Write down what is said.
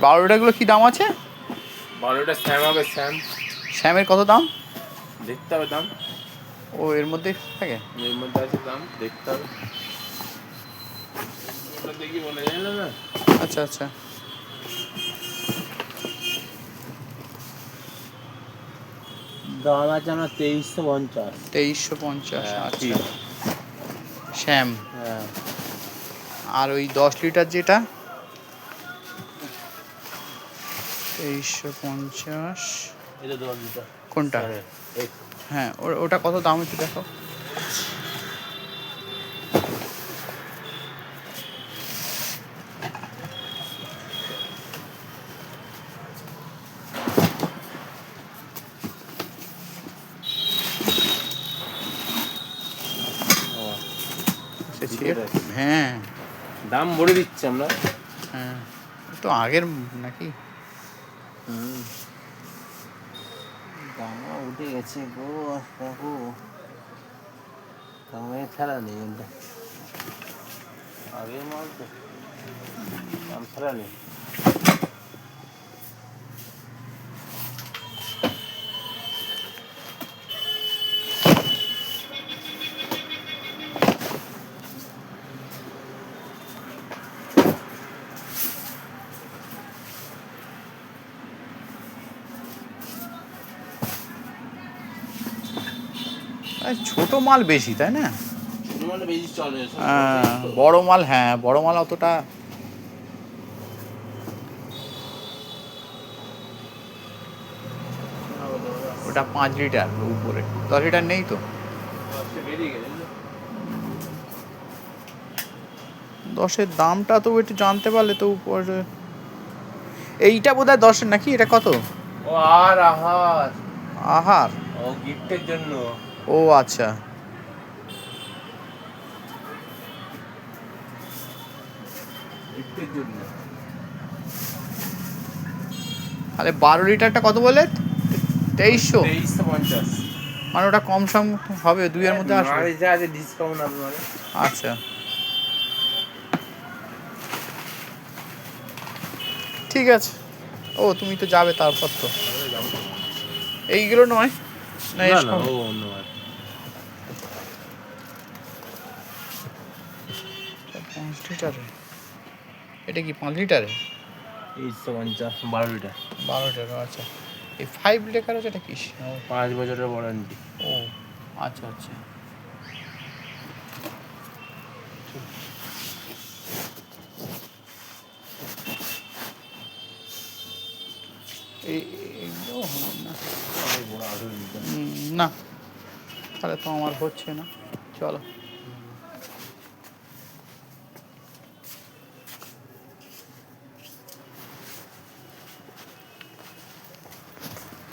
বারোটাগুলো কি দাম আছে? বারোটা স্যাম হবে স্যাম শ্যামের কত দাম? দেখতে হবে দাম। ও এর মধ্যে থাকে? এর মধ্যে আছে দাম দেখতে হবে। ওটা দেখি বলে যায় না না আচ্ছা আচ্ছা। দাম আছে আমার তেইশশো পঞ্চাশ। তেইশশো পঞ্চাশ হ্যাঁ, আচ্ছা। শ্যাম। হ্যাঁ। আর ওই দশ লিটার যেটা তেইশশো পঞ্চাশ। কোনটা? হ্যাঁ ওটা কত দাম একটু দেখো। হ্যাঁ। দাম বলে দিচ্ছি আমরা। হ্যাঁ তো আগের নাকি? দামও উঠে গেছে গো দেখো দামে ছাড়া নেই আগের মাল তো দাম ফেলা নেই। ছোট মাল বেশি তাই না? হ্যাঁ, বড় মাল হ্যাঁ বড় মাল অতটা ওটা পাঁচ লিটার উপরে। দশ লিটার নেই তো? দশের দামটা তো একটু জানতে পারলে তো উপরে। এইটা বোধ হয় দশের নাকি? এটা কত? ও আর আহার। আহার। ও গিফটের জন্য। ও আচ্ছা। তাহলে বারো লিটারটা কত বলে তেইশশো? মানে ওটা কম সম হবে দুইয়ের মধ্যে আসবে। মাল যা আছে ডিসকাউন্ট মানে। আচ্ছা। ঠিক আছে। ও তুমি তো যাবে তারপর তো। এইগুলো নয়। না না এর না সব- ও অন্য মাল পাঁচ লিটারে? এটা কি পাঁচ লিটারে? তেইশশো পঞ্চাশ বারো লিটার। বারো লিটার আচ্ছা। এই ফাইভ লিটার আছে এটা কি? পাঁচ বছরের ওয়ারেন্টি ও আচ্ছা আচ্ছা। না। তাহলে তো আমার হচ্ছে না। চলো।